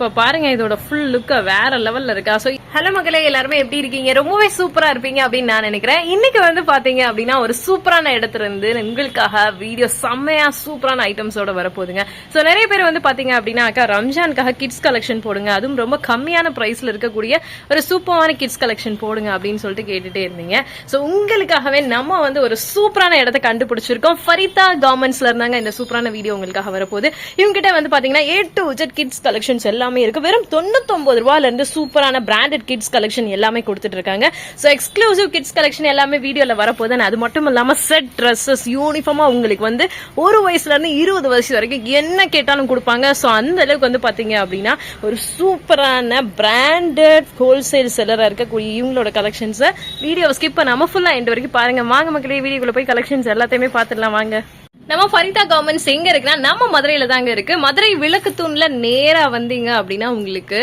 இப்போ பாருங்க இதோட ஃபுல் லுக்க வேற லெவல்ல இருக்கா. ஸோ ஹலோ மக்களே எல்லாருமே எப்படி இருக்கீங்க? ரொம்பவே சூப்பரா இருப்பீங்க அப்படின்னு நான் நினைக்கிறேன். இன்னைக்கு வந்து பாத்தீங்க அப்படின்னா ஒரு சூப்பரான இடத்துல இருந்து உங்களுக்காக வீடியோ செம்மையா சூப்பரான ஐட்டம்ஸோட வரப்போகுதுங்க. ஸோ நிறைய பேர் வந்து பாத்தீங்க அப்படின்னா அக்கா ரம்ஜானுக்காக கிட்ஸ் கலெக்ஷன் போடுங்க. அதுவும் ரொம்ப கம்மியான பிரைஸ்ல இருக்கக்கூடிய ஒரு சூப்பரான கிட்ஸ் கலெக்ஷன் போடுங்க அப்படின்னு சொல்லிட்டு கேட்டுட்டே இருந்தீங்க. ஸோ உங்களுக்காகவே நம்ம வந்து ஒரு சூப்பரான இடத்த கண்டுபிடிச்சிருக்கோம். ஃபரிதா கார்மெண்ட்ஸ்ல இருந்தாங்க இந்த சூப்பரான வீடியோ உங்களுக்காக வரப்போகுது. இவங்க கிட்ட வந்து பாத்தீங்கன்னா A to Z kids collections எல்லாம் இருக்கு. வெறும் தொண்ணூத்தொம்பது ரூபாயிலேருந்து சூப்பரான பிராண்டட் கிட்ஸ் கலெக்ஷன் எல்லாமே கொடுத்துட்டு இருக்காங்க. ஸோ எக்ஸ்க்ளூசிவ் கிட்ஸ் கலெக்ஷன் எல்லாமே வீடியோவில் வரப்போகுது. அது மட்டும் இல்லாமல் செட் ட்ரெஸ்ஸஸ் யூனிஃபார்மாக உங்களுக்கு வந்து ஒரு வயசுலேருந்து இருபது வயசு வரைக்கும் என்ன கேட்டாலும் கொடுப்பாங்க. ஸோ அந்த அளவுக்கு வந்து பார்த்தீங்க அப்படின்னா ஒரு சூப்பரான பிராண்டட் ஹோல்சேல் செல்லராக இருக்கக்கூடிய இவங்களோட கலெக்ஷன்ஸை வீடியோவை ஸ்கிப் பண்ணாமல் ஃபுல்லாக எண்ட் வரைக்கும் பாருங்க. வாங்க மக்களே வீடியோக்குள்ளே போய் கலெக்ஷன்ஸ் எல்லாத்தையுமே பார்த்துடலாம். வாங்க. நம்ம ஃபரிதா கவர்மெண்ட்ஸ் எங்க இருக்குன்னா நம்ம மதுரையில தாங்க இருக்கு. மதுரை விளக்கு தூண்ல நேரா வந்தீங்க அப்படின்னா உங்களுக்கு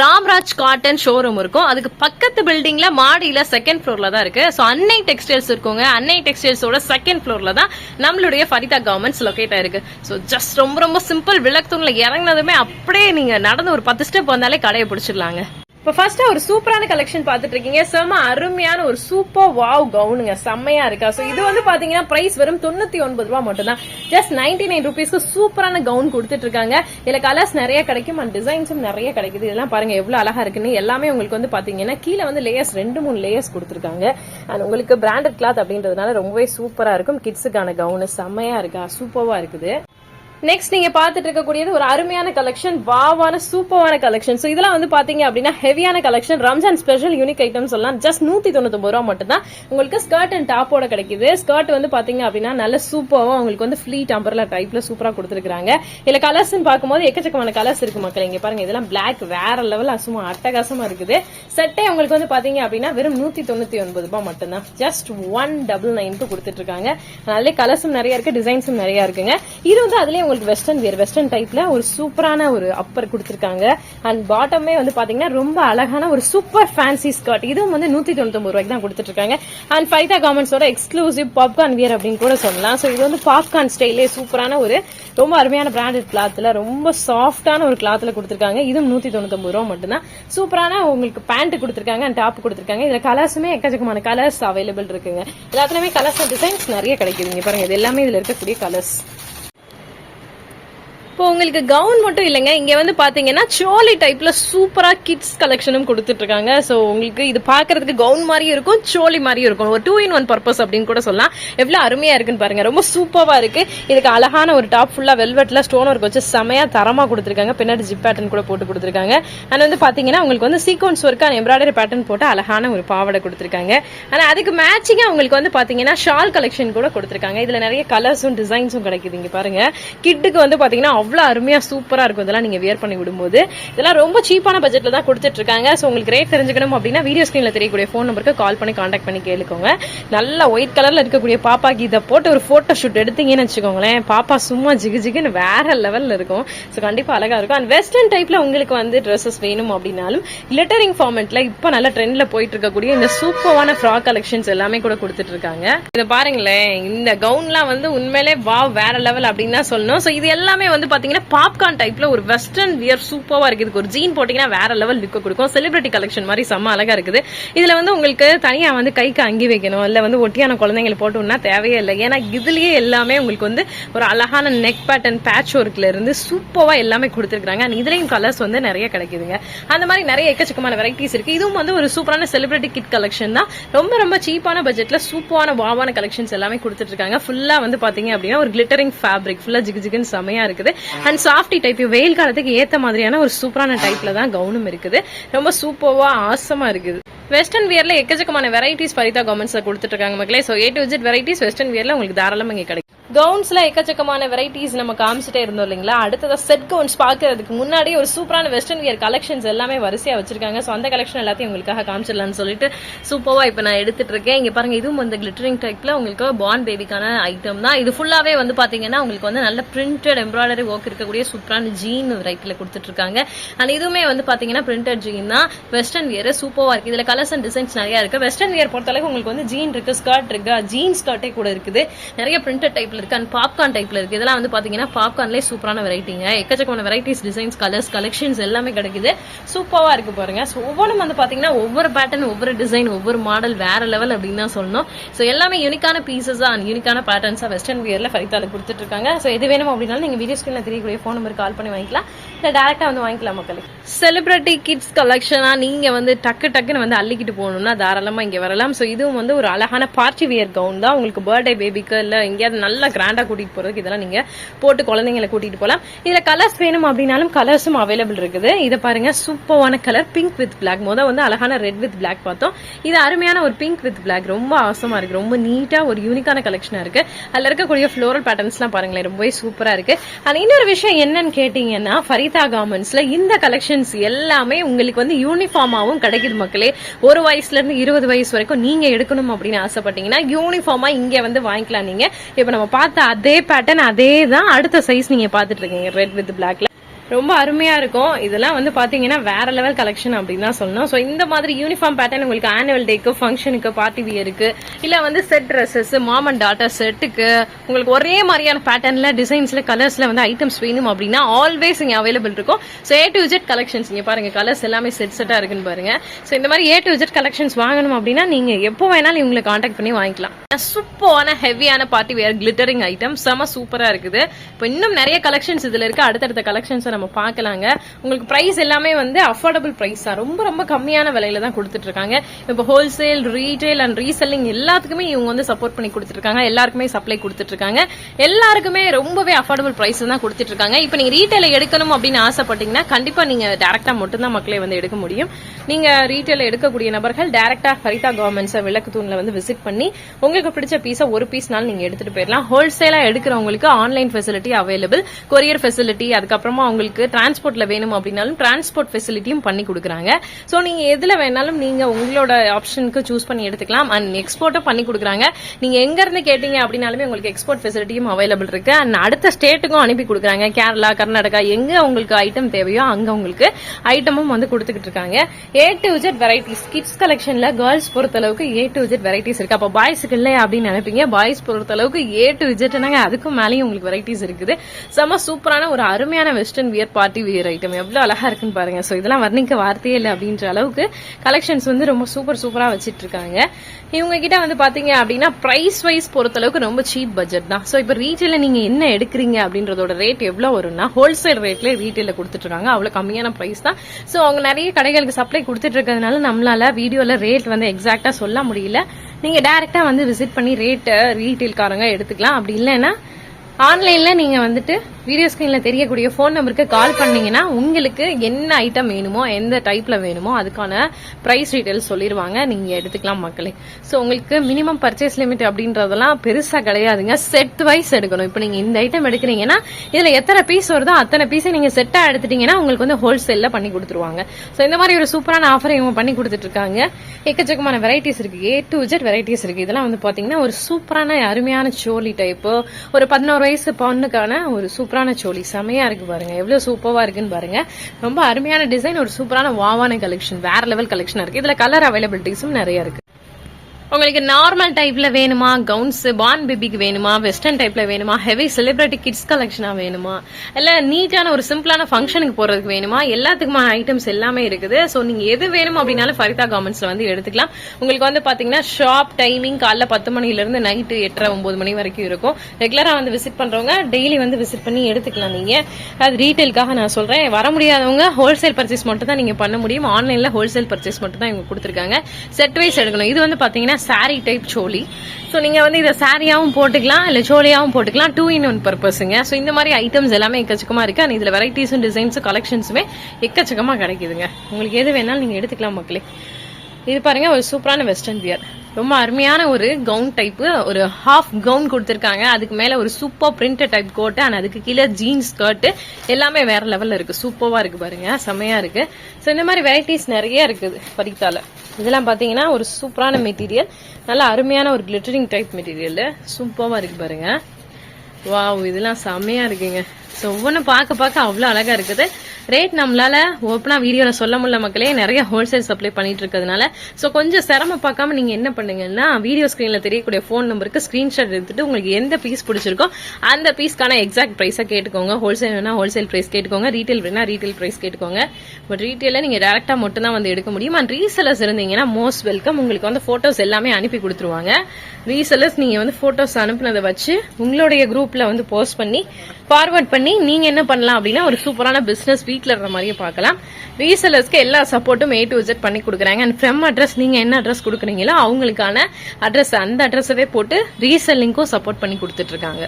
ராம்ராஜ் காட்டன் ஷோரூம் இருக்கும். அதுக்கு பக்கத்து பில்டிங்ல மாடியில செகண்ட் ஃப்ளோர்ல தான் இருக்கு. ஸோ அன்னை டெக்ஸ்டைல்ஸ் இருக்குங்க. அன்னை டெக்ஸ்டைல்ஸோட செகண்ட் ஃப்ளோர்ல தான் நம்மளுடைய ஃபரிதா கவர்மெண்ட்ஸ் லொக்கேட் ஆயிருக்கு. ஸோ ஜஸ்ட் ரொம்ப ரொம்ப சிம்பிள் விளக்கு தூண்ல இறங்குனதுமே அப்படியே நீங்க நடந்து ஒரு பத்து ஸ்டெப் வந்தாலே கடையை பிடிச்சிடலாங்க. இப்போ ஃபர்ஸ்ட்டாக ஒரு சூப்பரான கலெக்ஷன் பார்த்துட்டு இருக்கீங்க செம்ம அருமையான ஒரு சூப்பர் வாவ் கவுனுங்க செம்மையா இருக்கா? ஸோ இது வந்து பார்த்தீங்கன்னா ப்ரைஸ் வெறும் தொண்ணூத்தி ஒன்பது ரூபா மட்டும்தான். ஜஸ்ட் நைன்டி நைன் ருபீஸ்க்கு சூப்பரான கவுன் கொடுத்துட்டு இருக்காங்க இதுல கலர்ஸ் நிறைய கிடைக்கும் அண்ட் டிசைன்ஸும் நிறைய கிடைக்குது. இதெல்லாம் பாருங்க எவ்வளவு அழகா இருக்குன்னு. எல்லாமே உங்களுக்கு வந்து பார்த்தீங்கன்னா கீழே வந்து லேயர்ஸ் ரெண்டு மூணு லேயர்ஸ் கொடுத்துருக்காங்க. அண்ட் உங்களுக்கு பிராண்டட் கிளாத் அப்படின்றதுனால ரொம்பவே சூப்பராக இருக்கும். கிட்ஸுக்கான கவுனு செம்மையா இருக்கா? சூப்பர்வா இருக்குது. நெக்ஸ்ட் நீங்க பாத்துட்டு இருக்கக்கூடியது ஒரு அருமையான கலெக்ஷன் வாவான சூப்பரான கலெக்ஷன் ஸோ இதெல்லாம் வந்து பாத்தீங்க அப்படின்னா ஹெவியான collection Ramzan special unique items எல்லாம் ஜஸ்ட் நூத்தி தொண்ணூத்தி ரூபா மட்டும் தான் உங்களுக்கு ஸ்கர்ட் அண்ட் டாப்போட கிடைக்குது. ஸ்கர்ட் வந்து பாத்தீங்க அப்படின்னா நல்ல சூப்பராக உங்களுக்கு வந்து ஃபிளீட் டம்பரில் டைப்ல சூப்பரா கொடுத்துருக்காங்க இதில் கலர்ஸ் பார்க்கும்போது எக்கச்சக்கமான கலர்ஸ் இருக்கு மக்கள். இங்க பாருங்க இதெல்லாம் பிளாக் வேற லெவல் சும்மா அட்டகாசமா இருக்குது. செட்டே உங்களுக்கு வந்து பாத்தீங்க அப்படின்னா வெறும் நூத்தி தொண்ணூத்தி ஒன்பது ரூபாய் மட்டும்தான். ஜஸ்ட் ஒன் டபுள் நைன்க்கு கொடுத்துட்டு இருக்காங்க கலர்ஸும் நிறைய இருக்கு டிசைன்ஸும் நிறைய இருக்குங்க. இது வந்து அதுலயே உங்களுக்கு வெஸ்டர்ன் வியர் வெஸ்டர்ன் டைப்ல ஒரு சூப்பரான ஒரு அப்பர் கொடுத்துருக்காங்க. அண்ட் பாட்டமே வந்து பாத்தீங்கன்னா ரொம்ப அழகான ஒரு சூப்பர் ஃபேன்சி ஸ்கர்ட் இதுவும் வந்து நூத்தி தொண்ணூத்தி ரூபாய்க்கு தான் கொடுத்துட்டு இருக்காங்க அண்ட் ஃபைதா கார்மெண்ட்ஸோட எக்ஸ்க்ளூசிவ் பாப்கார்ன் வியர் அப்படின்னு கூட சொல்லலாம். ஸோ இது வந்து பாப்கார்ன் ஸ்டைலே சூப்பரான ஒரு ரொம்ப அருமையான பிராண்டட் கிளாத்ல ரொம்ப சாஃப்டான ஒரு கிளாத்ல கொடுத்துருக்காங்க. இதுவும் நூத்தி தொண்ணூத்தி ரூபா மட்டும்தான். சூப்பரான உங்களுக்கு பேண்ட் கொடுத்துருக்காங்க அண்ட் டாப் கொடுத்துருக்காங்க. இதுல கலர்ஸுமே எக்கச்சக்கமான கலர்ஸ் அவைலபிள் இருக்குங்க. எல்லாத்துலயுமே கலர்ஸ் டிசைன்ஸ் நிறைய கிடைக்குதுங்க. பாருங்க இது எல்லாமே இதுல இருக்கக்கூடிய கலர்ஸ் இப்போ உங்களுக்கு கவுன் மட்டும் இல்லைங்க. இங்க வந்து பாத்தீங்கன்னா சோலி டைப்ல சூப்பரா கிட்ஸ் கலெக்ஷனும் கொடுத்துட்டு இருக்காங்க ஸோ உங்களுக்கு இது பாக்குறதுக்கு கவுன் மாதிரியும் இருக்கும் சோலி மாதிரியும் இருக்கும். ஒரு டூ இன் ஒன் பர்பஸ் அப்படின்னு கூட சொல்லலாம். எவ்வளவு அருமையா இருக்குன்னு பாருங்க. ரொம்ப சூப்பரா இருக்கு. இதுக்கு அழகான ஒரு டாப் ஃபுல்லா வெல்வெட்ல ஸ்டோன் ஒர்க் வச்சு செமையா தரமா கொடுத்துருக்காங்க. பின்னாடி ஜிப் பேட்டர்ன் கூட போட்டு கொடுத்துருக்காங்க. அண்ட் வந்து பாத்தீங்கன்னா உங்களுக்கு வந்து sequins work and embroidery pattern போட்டு அழகான ஒரு பாவாடை கொடுத்துருக்காங்க. ஆனா அதுக்கு மேட்சிங்கா உங்களுக்கு வந்து பாத்தீங்கன்னா ஷால் கலெக்ஷன் கூட கொடுத்துருக்காங்க. இதுல நிறைய கலர்ஸும் டிசைன்ஸும் கிடைக்குது இங்க பாருங்க. கிட்டுக்கு வந்து பாத்தீங்கன்னா அவ்வளோ அருமையாக சூப்பராக இருக்கும். இதெல்லாம் நீங்கள் வியர் பண்ணி விடும்போது. இதெல்லாம் ரொம்ப சீப்பான பட்ஜெட்டில் தான் கொடுத்துட்ருக்காங்க. ஸோ உங்களுக்கு ரேட் தெரிஞ்சுக்கணும் அப்படின்னா வீடியோ ஸ்க்ரீனில் தெரியக்கூடிய ஃபோன் நம்பருக்கு கால் பண்ணி காண்டாக்ட் பண்ணி கேளுக்கோங்க. நல்ல ஒயிட் கலரில் இருக்கக்கூடிய பாப்பாக்கு இதை போட்டு ஒரு ஃபோட்டோ ஷூட் எடுத்தீங்கன்னு வச்சுக்கோங்களேன். பாப்பா சும்மா ஜிகு ஜிகுன்னு வேற லெவலில் இருக்கும். ஸோ கண்டிப்பாக அழகாக இருக்கும். அண்ட் வெஸ்டர்ன் டைப்ல உங்களுக்கு வந்து ட்ரெஸ்ஸஸ் வேணும் அப்படின்னாலும் லிட்டரிங் ஃபார்மெட்டில் இப்போ நல்ல ட்ரெண்டில் போயிட்டு இருக்கக்கூடிய இந்த சூப்பரான ஃப்ராக் கலெக்ஷன்ஸ் எல்லாமே கூட கொடுத்துட்டு இருக்காங்க இதை பாருங்களேன். இந்த கவுன்லாம் வந்து உண்மையிலே வா வேற லெவல் அப்படின்னு தான் சொல்லணும். ஸோ இது எல்லாமே வந்து பார்த்தீங்கன்னா பாப்கார்ன் டைப்பில் ஒரு வெஸ்டர்ன் வியர் சூப்பராக இருக்குது ஒரு ஜீன் போட்டிங்கன்னா வேற லெவல் லுக்கை கொடுக்கும். செலிபிரிட்டி கலெக்ஷன் மாதிரி செம்ம அழகாக இருக்குது. இதில் வந்து உங்களுக்கு தனியாக வந்து கைக்கு அங்கி வைக்கணும். இல்லை வந்து ஒட்டியான குழந்தைங்களை போட்டோம்னா தேவையே இல்லை. ஏன்னா இதுலேயே எல்லாமே உங்களுக்கு வந்து ஒரு அழகான நெக் பேட்டர்ன் பேட்ச் ஒர்க்கில் இருந்து சூப்பராக எல்லாமே கொடுத்துருக்காங்க அண்ட் இதுலேயும் கலர்ஸ் வந்து நிறைய கிடைக்குதுங்க. அந்த மாதிரி நிறைய எக்கச்சக்கமான வெரைட்டிஸ் இருக்குது இதுவும் வந்து ஒரு சூப்பரான செலிபிரிட்டி கிட் கலெக்ஷன் தான். ரொம்ப ரொம்ப சீப்பான பட்ஜெட்டில் சூப்பரான வாவான கலெக்ஷன்ஸ் எல்லாமே கொடுத்துட்டு இருக்காங்க. வந்து பார்த்தீங்க அப்படின்னா ஒரு கிளிட்டரிங் ஃபேப்ரிக் ஃபுல்லாக ஜிகு ஜிகுன்னு செமையாக இருக்குது. அண்ட் சாஃப்டி டைப் வெயில் காலத்துக்கு ஏத்த மாதிரியான ஒரு சூப்பரான டைப்ல தான் கவுனும் இருக்குது. ரொம்ப சூப்பர்வா ஆசமா இருக்குது. வெஸ்டர்ன் வியர்ல எக்கச்சக்கமான வெரைட்டிஸ் பரிதா கவர்மெண்ட்ஸ்ல கொடுத்துட்டு இருக்காங்க மக்களே. So A to visit varieties western வியர்ல உங்களுக்கு தாராளமாக இங்க கிடைக்கும். கவுன்ஸ்ல எக்கச்சக்கமான வெரைட்டிஸ் நம்ம காமிச்சிட்டே இருந்தோம் இல்லைங்களா? அடுத்ததாக செட் கவுன்ஸ் பாக்குறதுக்கு முன்னாடி ஒரு சூப்பரான வெஸ்டர்ன் வியர் கலெக்ஷன்ஸ் எல்லாமே வரிசையா வச்சிருக்காங்க. ஸோ அந்த கலெக்ஷன் எல்லாத்தையும் உங்களுக்காக காமிச்சிடலாம்னு சொல்லிட்டு சூப்பராக இப்போ நான் எடுத்துட்டு இருக்கேன். இங்க பாருங்க இதுவும் வந்து கிளிட்டரிங் டைப்ல உங்களுக்கு பார்ன் பேபிக்கான ஐட்டம் தான். இது ஃபுல்லாவே வந்து பாத்தீங்கன்னா உங்களுக்கு வந்து நல்ல பிரிண்டட் எம்ப்ராய்டரி ஒர்க் இருக்கக்கூடிய சூப்பரான ஜீன் வெரைட்டில கொடுத்துட்டு இருக்காங்க. அண்ட் இதுவுமே வந்து பாத்தீங்கன்னா பிரிண்டட் ஜீன் தான். வெஸ்டர்ன் வியர் சூப்பரா இருக்கு. இதுல கலர்ஸ் அண்ட் டிசைன்ஸ் நிறைய இருக்கு. வெஸ்டர்ன் வியர் பொறுத்தளவுக்கு உங்களுக்கு வந்து ஜீன் இருக்கு ஸ்கர்ட் இருக்கு. ஜீன் ஸ்கர்ட்டே கூட இருக்குது. நிறைய பிரிண்டட் டைப்ல டைப்பில் இருக்குது அண்ட் பாப்கார்ன் டைப்பில் இருக்குது இதெல்லாம் வந்து பார்த்தீங்கன்னா பாப்கார்ன்லேயே சூப்பரான வெரைட்டிங்க எக்கச்சக்கமான வெரைட்டிஸ் டிசைன்ஸ் கலர்ஸ் கலெக்ஷன்ஸ் எல்லாமே கிடைக்குது. சூப்பராக இருக்குது பாருங்க. ஸோ ஒவ்வொன்றும் வந்து பார்த்தீங்கன்னா ஒவ்வொரு பேட்டர்ன் ஒவ்வொரு டிசைன் ஒவ்வொரு மாடல் வேறு லெவல் அப்படின்னு தான் சொல்லணும். ஸோ எல்லாமே யூனிக்கான பீசஸாக அண்ட் யூனிக்கான பேட்டர்ன்ஸாக வெஸ்டர்ன் வியரில் ஃபரிதால கொடுத்துட்டு இருக்காங்க. ஸோ எது வேணும் அப்படின்னாலும் நீங்கள் வீடியோ ஸ்கிரீனில் தெரியக்கூடிய ஃபோன் நம்பர் கால் பண்ணி வாங்கிக்கலாம். இல்லை டேரெக்டாக வந்து வாங்கிக்கலாம் மக்களுக்கு செலிப்ரிட்டி கிட்ஸ் கலெக்ஷனாக நீங்கள் வந்து டக்கு டக்குன்னு வந்து அள்ளிக்கிட்டு போகணும்னா தாராளமாக இங்கே வரலாம். ஸோ இதுவும் வந்து ஒரு அழகான பார்ட்டி வியர் கவுன் தான். உங்களுக்கு பர்த்டே பேபிக்கு இல்லை எங்கேயாவது நல்லா கிராண்டா கூட்டிட்டு போறதுக்கு இதெல்லாம் நீங்க போட்டு குழந்தைங்களை கூட்டிட்டு போகலாம் இதுல கலர்ஸ் வேணும் அப்படின்னாலும் கலர்ஸும் அவைலபிள் இருக்குது. இதை பாருங்க சூப்பரான கலர் பிங்க் வித் பிளாக் மொதல் வந்து அழகான ரெட் வித் பிளாக் பார்த்தோம். இது அருமையான ஒரு பிங்க் வித் பிளாக் ரொம்ப அவசரமா இருக்கு. ரொம்ப நீட்டா ஒரு யூனிக்கான கலெக்ஷனா இருக்கு. அதுல இருக்கக்கூடிய ஃப்ளோரல் பேட்டர்ன்ஸ்லாம் பாருங்களேன் ரொம்பவே சூப்பரா இருக்கு. அண்ட் இன்னொரு விஷயம் என்னன்னு கேட்டீங்கன்னா ஃபரிதா கார்மெண்ட்ஸ்ல இந்த கலெக்ஷன்ஸ் எல்லாமே உங்களுக்கு வந்து யூனிஃபார்மாவும் கிடைக்குது மக்களே. ஒரு வயசுல இருந்து இருபது வயசு வரைக்கும் நீங்க எடுக்கணும் அப்படின்னு ஆசைப்பட்டீங்கன்னா யூனிஃபார்மா இங்க வந்து வாங்கிக்கலாம் நீங்க. இப்ப நம்ம பார்த்த அதே பேட்டர்ன் அதே தான் அடுத்த சைஸ் நீங்க பாத்துட்டு இருக்கீங்க. ரெட் வித் பிளாக்ல ரொம்ப அருமையா இருக்கும். இதெல்லாம் வந்து பாத்தீங்கன்னா வேற லெவல் கலெக்ஷன் அப்படின்னு தான் சொல்லணும். ஸோ இந்த மாதிரி யூனிஃபார்ம் பேட்டர்ன் உங்களுக்கு ஆனுவல் டேக்கு ஃபங்க்ஷனுக்கு பார்ட்டி வியருக்கு இல்ல வந்து set dresses mom and daughter செட்டுக்கு உங்களுக்கு ஒரே மாதிரியான பேட்டர்ன்ல டிசைன்ஸ்ல கலர்ஸ்ல வந்து ஐட்டம்ஸ் வேணும் அப்படின்னா ஆல்வேஸ் இங்கே அவைலபிள் இருக்கும். So A to Z collections இங்கே பாருங்க கலர்ஸ் எல்லாமே செட் செட்டா இருக்குன்னு பாருங்க. ஸோ இந்த மாதிரி ஏ டு ஜெட் கலெக்ஷன்ஸ் வாங்கணும் அப்படின்னா நீங்க எப்போ வேணாலும் இவங்களை காண்டாக்ட் பண்ணி வாங்கிக்கலாம். சூப்பரான ஹெவியான பார்ட்டி வேர் கிளிட்டரிங் ஐட்டம் செம சூப்பரா இருக்குது. இப்போ இன்னும் நிறைய கலெக்ஷன்ஸ் இதுல இருக்கு. அடுத்தடுத்த கலெக்ஷன்ஸை நம்ம பார்க்கலாங்க. உங்களுக்கு பிரைஸ் எல்லாமே வந்து அஃபோர்டபுள் பிரைஸ் தான் ரொம்ப ரொம்ப கம்மியான விலையில தான் கொடுத்துட்டு இருக்காங்க இப்போ ஹோல்சேல் ரீட்டைல் அண்ட் ரீசெல்லிங் எல்லாத்துக்குமே இவங்க வந்து சப்போர்ட் பண்ணி கொடுத்துருக்காங்க எல்லாருக்குமே சப்ளை கொடுத்துட்டு இருக்காங்க எல்லாருக்குமே ரொம்பவே அஃபோர்டபுள் பிரைஸ் தான் கொடுத்துட்டு இருக்காங்க இப்போ நீங்க ரீட்டைல எடுக்கணும் அப்படின்னு ஆசைப்பட்டீங்கன்னா கண்டிப்பா நீங்க டேரக்டா மட்டும்தான் மக்களே வந்து எடுக்க முடியும். நீங்க ரீட்டைல எடுக்கக்கூடிய நபர்கள் டேரக்டா ஹரிதா கவர்மெண்ட்ஸ் விளக்கு தூண்ல வந்து விசிட் பண்ணி உங்களுக்கு பிடிச்ச பீஸை ஒரு பீஸ்னாலும் நீங்க எடுத்துட்டு போயிடலாம். ஹோல்சேலா எடுக்கிறவங்களுக்கு online facility available courier facility அதுக்கப்புறமா உங்களுக்கு டிரான்ஸ்போர்ட்ல வேணும் அப்படின்னாலும் டிரான்ஸ்போர்ட் ஃபெசிலிட்டியும் பண்ணி கொடுக்குறாங்க. ஸோ நீங்க எதுல வேணாலும் நீங்க உங்களோட ஆப்ஷனுக்கு சூஸ் பண்ணி எடுத்துக்கலாம். அண்ட் எக்ஸ்போர்ட்டும் பண்ணி கொடுக்குறாங்க. நீங்க எங்க இருந்து கேட்டீங்க அப்படின்னாலுமே உங்களுக்கு எக்ஸ்போர்ட் ஃபெசிலிட்டியும் அவைலபிள் இருக்கு. அண்ட் அடுத்த ஸ்டேட்டுக்கும் அனுப்பி கொடுக்குறாங்க. கேரளா கர்நாடகா எங்க உங்களுக்கு ஐட்டம் தேவையோ அங்க உங்களுக்கு ஐட்டமும் வந்து கொடுத்துக்கிட்டு இருக்காங்க. A to Z varieties kids கலெக்ஷன்ல girls பொறுத்த அளவுக்கு ஏ டு ஜெட் வெரைட்டிஸ் இருக்கு. அப்ப பாய்ஸுக்கு இல்லை அப்படின்னு நினைப்பீங்க. பாய்ஸ் பொறுத்த அளவுக்கு ஏ டு ஜெட் அதுக்கும் மேலேயும் உங்களுக்கு வெரைட்டிஸ் இருக்குது. செம சூப்பரான ஒரு அருமையான western wear party wear item எவ்வளோ அழகா இருக்குன்னு பாருங்க. ஸோ இதெல்லாம் வர்ணிக்க வார்த்தையே இல்லை அப்படின்ற அளவுக்கு கலெக்ஷன்ஸ் வந்து ரொம்ப சூப்பர் சூப்பராக வச்சுட்டு இருக்காங்க இவங்க கிட்ட வந்து பார்த்தீங்க அப்படின்னா ப்ரைஸ் வைஸ் பொறுத்த அளவுக்கு ரொம்ப சீப் பட்ஜெட் தான். ஸோ இப்போ ரீட்டைல நீங்கள் என்ன எடுக்கிறீங்க அப்படின்றதோட ரேட் எவ்வளோ வரும்னா ஹோல்சேல் ரேட்ல ரீட்டைலில் கொடுத்துட்ருக்காங்க. அவ்வளோ கம்மியான ப்ரைஸ் தான். ஸோ அவங்க நிறைய கடைகளுக்கு சப்ளை கொடுத்துட்டு இருக்கிறதுனால நம்மளால வீடியோவில் ரேட் வந்து எக்ஸாக்டாக சொல்ல முடியல. நீங்கள் டேரெக்டாக வந்து விசிட் பண்ணி ரேட்டை ரீட்டைல்காரங்க எடுத்துக்கலாம். அப்படி இல்லைன்னா ஆன்லைனில் நீங்கள் வந்துட்டு வீடியோ ஸ்கிரீன்ல தெரியக்கூடிய ஃபோன் நம்பருக்கு கால் பண்ணீங்கன்னா உங்களுக்கு என்ன ஐட்டம் வேணுமோ எந்த டைப்பில் வேணுமோ அதுக்கான ப்ரைஸ் டீட்டெயில்ஸ் சொல்லிடுவாங்க நீங்கள் எடுத்துக்கலாம் மக்களே. ஸோ உங்களுக்கு மினிமம் பர்ச்சேஸ் லிமிட் அப்படின்றதெல்லாம் பெருசாக கிடையாதுங்க. செட் வைஸ் எடுக்கணும். இப்போ நீங்கள் இந்த ஐட்டம் எடுக்கிறீங்கன்னா இதில் எத்தனை பீஸ் வருதோ அத்தனை பீஸை நீங்கள் செட்டாக எடுத்துட்டீங்கன்னா உங்களுக்கு வந்து ஹோல்சேலில் பண்ணி கொடுத்துருவாங்க. ஸோ இந்த மாதிரி ஒரு சூப்பரான ஆஃபர் இவங்க பண்ணி கொடுத்துட்ருக்காங்க எக்கச்சக்கமான வெரைட்டிஸ் இருக்குது ஏ டு ஜெட் வெரைட்டிஸ் இருக்குது இதெல்லாம் வந்து பார்த்தீங்கன்னா ஒரு சூப்பரான அருமையான சோலி டைப்பு ஒரு பதினோரு வயசு பொண்ணுக்கான ஒரு சூப்பரான சோலி. செமையா இருக்கு பாருங்க. எவ்வளவு சூப்பரா இருக்குன்னு பாருங்க. ரொம்ப அருமையான டிசைன் ஒரு சூப்பரான வாவான கலெக்ஷன் வேற லெவல் கலெக்ஷன் இருக்கு. இதுல கலர் அவைலபிலிட்டிஸும் நிறைய இருக்கு. உங்களுக்கு நார்மல் டைப்ல வேணுமா? கவுன்ஸ் பான் பேபிக்கு வேணுமா? வெஸ்டர்ன் டைப்ல வேணுமா? ஹெவி செலிபிரிட்டி கிட்ஸ் கலெக்ஷனா வேணுமா? இல்ல நீட்டான ஒரு சிம்பிளான ஃபங்க்ஷனுக்கு போறதுக்கு வேணுமா? எல்லாத்துக்குமான ஐட்டம்ஸ் எல்லாமே இருக்குது. ஸோ நீங்க எது வேணும் அப்படின்னாலும் ஃபரிதா கார்மெண்ட்ஸ்ல வந்து எடுத்துக்கலாம். உங்களுக்கு வந்து பாத்தீங்கன்னா ஷாப் டைமிங் காலைல பத்து மணில இருந்து நைட்டு எட்டரை ஒன்பது மணி வரைக்கும் இருக்கும். ரெகுலரா வந்து விசிட் பண்றவங்க டெய்லி வந்து விசிட் பண்ணி எடுத்துக்கலாம் நீங்க. அது ரீட்டைலுக்காக நான் சொல்றேன். வர முடியாதவங்க ஹோல்சேல் பர்ச்சேஸ் மட்டும் தான் நீங்க பண்ண முடியும். ஆன்லைன்ல ஹோல்சேல் பர்ச்சேஸ் மட்டும் தான் இவங்க கொடுத்துருக்காங்க. செட் வைஸ் எடுக்கணும். இது வந்து பாத்தீங்கன்னா சாரி டைப் சோழி ஸோ நீங்கள் வந்து இதை சாரியாகவும் போட்டுக்கலாம் இல்லை சோழியாகவும் போட்டுக்கலாம் டூ இன் ஒன் பர்பஸுங்க ஸோ இந்த மாதிரி ஐட்டம்ஸ் எல்லாமே எக்கச்சக்கமாக இருக்குது அண்ட் இதில் வெரைட்டிஸும் டிசைன்ஸும் கலெக்ஷன்ஸுமே எக்கச்சக்கமாக கிடைக்குதுங்க. உங்களுக்கு எது வேணாலும் நீங்கள் எடுத்துக்கலாம் மக்களே. இது பாருங்க ஒரு சூப்பரான வெஸ்டர்ன் வியர் ரொம்ப அருமையான ஒரு கவுன் டைப்பு ஒரு ஹாஃப் கவுன் கொடுத்துருக்காங்க. அதுக்கு மேலே ஒரு super printed type coat and அதுக்கு கீழே ஜீன்ஸ் ஸ்கர்ட் எல்லாமே வேற லெவலில் இருக்குது சூப்பராக இருக்குது பாருங்க செம்மையாக இருக்குது ஸோ இந்த மாதிரி வெரைட்டிஸ் நிறைய இருக்குது பரித்தால இதெல்லாம் பார்த்தீங்கன்னா ஒரு சூப்பரான மெட்டீரியல் நல்லா அருமையான ஒரு கிளிட்டரிங் டைப் மெட்டீரியல் சூப்பராக இருக்குது பாருங்கள் வாவ் இதெல்லாம் செம்மையாக இருக்குங்க. ஸோ ஒவ்வொன்றும் பார்க்க பார்க்க அவ்வளோ அழகாக இருக்குது. ரேட் நம்மளால ஓப்பனா வீடியோல சொல்ல முடியல மக்களே. நிறைய ஹோல்சேல் சப்ளை பண்ணிட்டு இருக்கிறதுனால. ஸோ கொஞ்சம் சிரமம் பார்க்காம நீங்க என்ன பண்ணுங்கன்னா வீடியோ ஸ்கிரீன்ல தெரியக்கூடிய ஃபோன் நம்பருக்கு ஸ்கிரீன்ஷாட் எடுத்துட்டு உங்களுக்கு எந்த பீஸ் பிடிச்சிருக்கோ அந்த பீஸ்க்கான எக்ஸாக்ட் ப்ரைஸை கேட்டுக்கோங்க. ஹோல்சேல் வேணா ஹோல்சேல் ப்ரைஸ் கேட்டுக்கோங்க. ரீட்டைல் வேணா ரீட்டைல் ப்ரைஸ் கேட்டுக்கோங்க. பட் ரீட்டைல நீங்க டேரக்டா மட்டும் தான் வந்து எடுக்க முடியும். அண்ட் ரீசெலர்ஸ் இருந்தீங்கன்னா மோஸ்ட் வெல்கம் உங்களுக்கு வந்து போட்டோஸ் எல்லாமே அனுப்பி கொடுத்துருவாங்க. ரீசெலர்ஸ் நீங்க வந்து போட்டோஸ் அனுப்புனதை வச்சு உங்களுடைய குரூப்ல வந்து போஸ்ட் பண்ணி ஃபார்வர்ட் பண்ணி நீங்கள் என்ன பண்ணலாம் அப்படின்னா ஒரு சூப்பரான பிஸ்னஸ் வீட்டில் இருக்கிற மாதிரியே பார்க்கலாம். ரீசெலர்ஸ்க்கு எல்லா சப்போர்ட்டும் ஏ டு விசிட் பண்ணி கொடுக்குறாங்க. அண்ட் ஃப்ரம் அட்ரஸ் நீங்கள் என்ன அட்ரஸ் கொடுக்குறீங்களோ அவங்களுக்கான அட்ரஸ் அந்த அட்ரஸவே போட்டு ரீசெல்லிங்க்கும் சப்போர்ட் பண்ணி கொடுத்துட்ருக்காங்க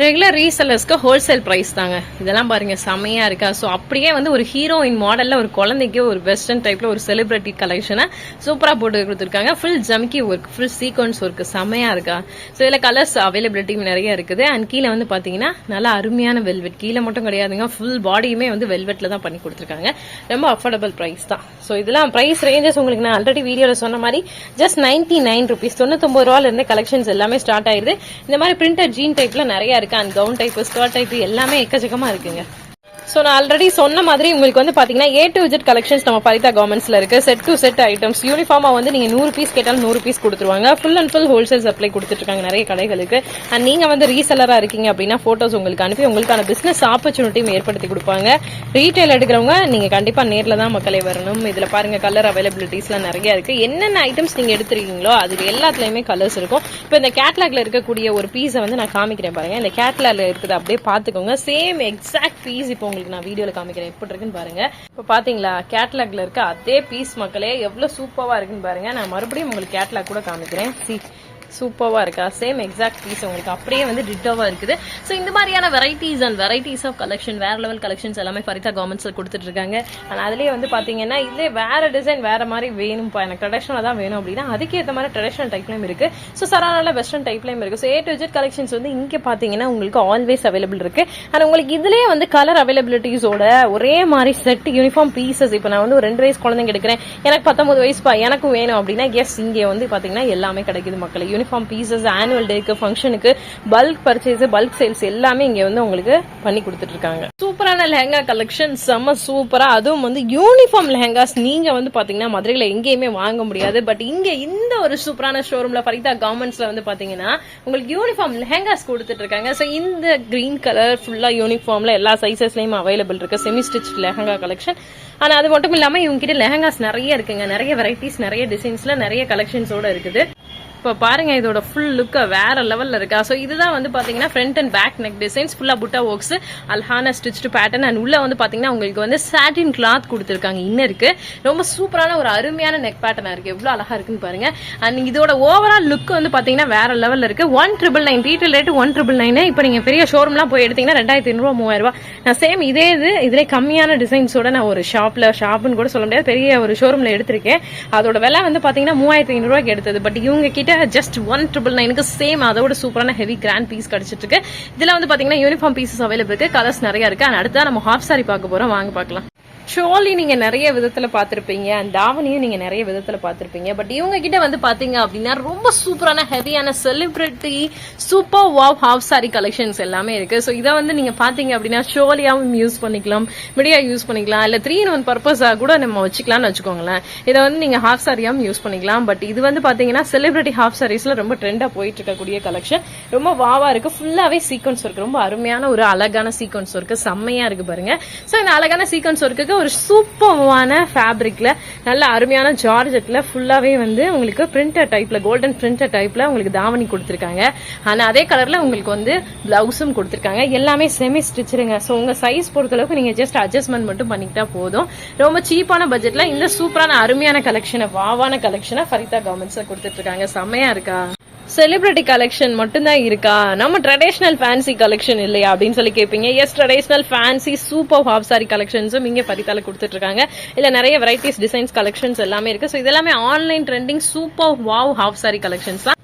ரெகுலர் ரீசெல்லர்ஸ்க்கு ஹோல்சேல் ப்ரைஸ் தாங்க. இதெல்லாம் பாருங்க செமையா இருக்கா? ஸோ அப்படியே வந்து ஒரு ஹீரோயின் மாடலில் ஒரு குழந்தைக்கு ஒரு வெஸ்டர்ன் டைப்ல ஒரு செலிபிரிட்டி கலெக்ஷனை சூப்பராக போட்டு கொடுத்துருக்காங்க. ஃபுல் ஜம்கி ஒர்க் ஃபுல் சீக்வன்ஸ் ஒர்க் செமையா இருக்கா? ஸோ இதில் கலர்ஸ் அவைலபிலிட்டி நிறைய இருக்குது. அண்ட் கீழே வந்து பார்த்தீங்கன்னா நல்லா அருமையான வெல்வெட் கீழே மட்டும் கிடையாதுங்க ஃபுல் பாடியுமே வந்து வெல்வெட்ல தான் பண்ணி கொடுத்துருக்காங்க. ரொம்ப அஃபோர்டபுள் ப்ரைஸ் தான். ஸோ இதெல்லாம் ப்ரைஸ் ரேஞ்சஸ் உங்களுக்கு நான் ஆல்ரெடி வீடியோவில் சொன்ன மாதிரி ஜஸ்ட் நைன்டி நைன் ருபீஸ் தொண்ணூத்தொம்பது ரூபாயிலிருந்து கலெக்ஷன்ஸ் எல்லாமே ஸ்டார்ட் ஆயிருது. இந்த மாதிரி பிரிண்டட் ஜீன் டைப்ல நிறைய இருக்கு. And gown type skirt type எல்லாமே எக்கச்சக்கமா இருக்குங்க. ஸோ நான் ஆல்ரெடி சொன்ன மாதிரி உங்களுக்கு வந்து பார்த்தீங்கன்னா ஏ டு ஜெட் கலெக்ஷன்ஸ் நம்ம பரிதா கவர்மெண்ட்ஸில் இருக்குது செட் டு செட் ஐட்டம்ஸ் யூனிஃபார்மாக வந்து நீங்கள் நூறு பீஸ் கேட்டாலும் நூறு பீஸ் கொடுத்துருவாங்க. Full and full wholesale supply கொடுத்துட்ருக்காங்க நிறைய கடைகளுக்கு. அண்ட் நீங்கள் வந்து ரீசெல்லராக இருக்கீங்க அப்படின்னா ஃபோட்டோஸ் உங்களுக்கு அனுப்பி உங்களுக்கான பிஸ்னஸ் ஆப்பர்ச்சுனிட்டியும் ஏற்படுத்தி கொடுப்பாங்க. ரீட்டைல் எடுக்கிறவங்க நீங்கள் கண்டிப்பாக நேரில் தான் மக்களே வரணும். இதில் பாருங்கள் கலர் அவைலபிலிட்டிஸ்லாம் நிறைய இருக்குது என்னென்ன ஐட்டம்ஸ் நீங்கள் எடுத்துருக்கீங்களோ அதுக்கு எல்லாத்துலேயுமே கலர்ஸ் இருக்கும். இப்போ இந்த கேட்லாக்ல இருக்கக்கூடிய ஒரு பீஸை வந்து நான் காமிக்கிறேன் பாருங்கள் இந்த கேட்லாக்ல இருக்குது அப்படியே பார்த்துக்கோங்க. சேம் எக்ஸாக்ட் பீஸ் இப்போ உங்களுக்கு நான் வீடியோல காமிக்கிறேன். எப்படி இருக்குன்னு பாருங்க. இப்போ பாத்தீங்களா கேட்லாக்ல இருக்க அதே பீஸ் மக்களே எவ்வளவு சூப்பரா இருக்குன்னு பாருங்க. நான் மறுபடியும் உங்களுக்கு கேட்லாக் கூட காமிக்கிறேன். சி சூப்பராக இருக்கா? சேம் எக்ஸாக்ட் பீஸ் உங்களுக்கு அப்படியே வந்து டிட்டோவாக இருக்குது. ஸோ இந்த மாதிரியான varieties and varieties of collection வேற லெவல் கலெக்ஷன்ஸ் எல்லாமே ஃபரிதா கவர்மெண்ட்ஸில் கொடுத்துட்டு இருக்காங்க. அண்ட் அதுலேயே வந்து பார்த்தீங்கன்னா இதுலேயே வேற டிசைன் வேற மாதிரி வேணும்ப்பா எனக்கு ட்ரெடிஷ்னலாக தான் வேணும் அப்படின்னா அதுக்கேற்ற மாதிரி ட்ரெடிஷனல் டைப்லையும் இருக்குது ஸோ சரானால வெஸ்டர்ன் டைப்லையும் இருக்குது so A to Z collections வந்து இங்கே பார்த்தீங்கன்னா உங்களுக்கு ஆல்வேஸ் அவைலபிள் இருக்குது அண்ட் உங்களுக்கு இதுலேயே வந்து கலர் அவைலபிலிட்டிஸோட ஒரே மாதிரி செட் யூனிஃபார்ம் பீசஸ் இப்போ நான் வந்து ஒரு ரெண்டு வயசு குழந்தைங்க எடுக்கிறேன். எனக்கு பத்தொம்பது வயசுப்பா எனக்கும் வேணும் அப்படின்னா எஸ் இங்கே வந்து பார்த்தீங்கன்னா எல்லாமே கிடைக்குது மக்கள். யூனிஃபார்ம் பீசஸ் ஆனுவல் டேக்கு ஃபங்க்ஷனுக்கு பல்க் பர்ச்சேஸ் பல்க் சேல்ஸ் எல்லாமே இங்கே வந்து உங்களுக்கு பண்ணி கொடுத்துட்டு இருக்காங்க. சூப்பரான லெஹங்கா கலெக்ஷன் செம்ம சூப்பரா. அதுவும் வந்து யூனிஃபார்ம் லெஹங்காஸ் நீங்க வந்து பாத்தீங்கன்னா மதுரையில் எங்கேயுமே வாங்க முடியாது. பட் இங்க இந்த ஒரு சூப்பரான ஷோரூமில் ஃபரிதா கவர்மெண்ட்ஸ்ல வந்து பாத்தீங்கன்னா உங்களுக்கு யூனிஃபார்ம் லெஹங்காஸ் கொடுத்துட்டு இருக்காங்க. ஸோ இந்த கிரீன் கலர் ஃபுல்லா யூனிஃபார்ம்ல எல்லா சைசஸ்லயும் அவைலபிள் இருக்கு. செமி ஸ்டிச் லெஹங்கா கலெக்ஷன் ஆனா அது மட்டும் இல்லாம இவங்க கிட்ட லெஹங்காஸ் நிறைய இருக்குங்க. நிறைய வெரைட்டிஸ் நிறைய டிசைன்ஸ்ல நிறைய கலெக்ஷன்ஸோட இருக்குது. இப்போ பாருங்க இதோட ஃபுல் லுக்கை வேற லெவல்ல இருக்கா? ஸோ இதுதான் வந்து பாத்தீங்கன்னா front and back neck designs ஃபுல்லா புட்டா ஒர்க்ஸ் அல்ஹான ஸ்டிச்டு பேட்டர்ன் அண்ட் உள்ள வந்து பாத்தீங்கன்னா உங்களுக்கு வந்து சாட்டின் கிளாத் கொடுத்துருக்காங்க. இன்னருக்கு ரொம்ப சூப்பரான ஒரு அருமையான நெக் பேட்டர்னா இருக்கு. எவ்வளவு அழகா இருக்குன்னு பாருங்க. அண்ட் இதோட ஓவரால் லுக் வந்து பாத்தீங்கன்னா வேற லெவல்ல இருக்கு. One triple nine retail rate one triple nine இப்போ நீங்க பெரிய ஷோரூம்லாம் போய் எடுத்தீங்கன்னா ரெண்டாயிரத்தி ஐநூறுவா மூவாயிரம் நான் சேம் இதே இது. இதுல கம்மியான டிசைன்ஸோட நான் ஒரு ஷாப்ல ஷாப்னு கூட சொல்ல முடியாது. பெரிய ஒரு ஷோரூம்ல எடுத்திருக்கேன். அதோட விலை வந்து பாத்தீங்கன்னா மூவாயிரத்தி ஐநூறு ரூபாய்க்கு எடுத்தது. பட் இவங்க கிட்ட ஜஸ்ட் ஒன் ட்ரிபிள் நைனுக்கு சேம் அதோட சூப்பரான ஹெவி கிராண்ட் பீஸ் கிடைச்சிட்டு இருக்கு. இதுல வந்து பாத்தீங்கன்னா யூனிஃபார்ம் பீசஸ் அவைலபிள் இருக்கு. கலர்ஸ் நிறைய இருக்கு. அண்ட் அடுத்தா நம்ம ஹாஃப் சாரி பார்க்க போறோம். வாங்க பார்க்கலாம். ஷோலி நீங்க நிறைய விதத்துல பாத்திருப்பீங்க அண்ட் தாவணியும் நீங்க நிறைய விதத்துல பாத்திருப்பீங்க பட் இவங்க கிட்ட வந்து பாத்தீங்க அப்படின்னா ரொம்ப சூப்பரான ஹெவியான celebrity super wow half sari collections எல்லாமே இருக்கு. ஸோ இதை வந்து நீங்க பாத்தீங்க அப்படின்னா ஷோலியாகவும் யூஸ் பண்ணிக்கலாம். மிடியா யூஸ் பண்ணிக்கலாம். இல்ல த்ரீ இன் ஒன் பர்பஸா கூட நம்ம வச்சுக்கலாம்னு வச்சுக்கோங்களேன். இதை வந்து நீங்க ஹாஃப் சாரியாவும் யூஸ் பண்ணிக்கலாம். பட் இது வந்து பாத்தீங்கன்னா செலிபிரிட்டி ஹாஃப் சாரீஸ்ல ரொம்ப ட்ரெண்டா போயிட்டு இருக்கக்கூடிய கலெக்ஷன் ரொம்ப வாவா இருக்கு. ஃபுல்லாவே சீக்வன்ஸ் ஒர்க் ரொம்ப அருமையான ஒரு அழகான சீக்வன்ஸ் ஒர்க்கு செம்மையா இருக்கு பாருங்க. ஸோ இந்த அழகான சீக்வன்ஸ் ஒர்க்குக்கு ஒரு சூப்பர்வான ஃபேப்ரிக்ல நல்ல அருமையான ஜார்ஜெட்ல ஃபுல்லாவே வந்து உங்களுக்கு பிரிண்டர் டைப்ல கோல்டன் பிரிண்டர் டைப்ல உங்களுக்கு தாவணி கொடுத்துருக்காங்க. ஆனா அதே கலர்ல உங்களுக்கு வந்து பிளவுஸும் கொடுத்துருக்காங்க. எல்லாமே செமி ஸ்டிச்சிருங்க ஸோ உங்க சைஸ் பொறுத்தளவுக்கு நீங்க ஜஸ்ட் அட்ஜஸ்ட்மெண்ட் மட்டும் பண்ணிக்கிட்டா போதும். ரொம்ப சீப்பான பட்ஜெட்ல இந்த சூப்பரான அருமையான கலெக்ஷனை வாவான கலெக்ஷனை ஃபரிதா கவர்மெண்ட்ஸ்ல கொடுத்துட்டு இருக்காங்க. செம்மையா இருக்கா? செலிபிரிட்டி கலெக்ஷன் மட்டும்தான் இருக்கா? நம்ம ட்ரெடிஷ்னல் ஃபேன்சி கலெக்ஷன் இல்லையா அப்படின்னு சொல்லி கேட்பீங்க yes traditional fancy super half sari கலெக்ஷன்ஸும் இங்கே பரிதால கொடுத்துட்டு இருக்காங்க இல்ல நிறைய வெரைட்டிஸ் டிசைன்ஸ் கலெக்ஷன்ஸ் எல்லாமே இருக்கு. ஸோ இதெல்லாமே online trending super wow half sari collections தான்.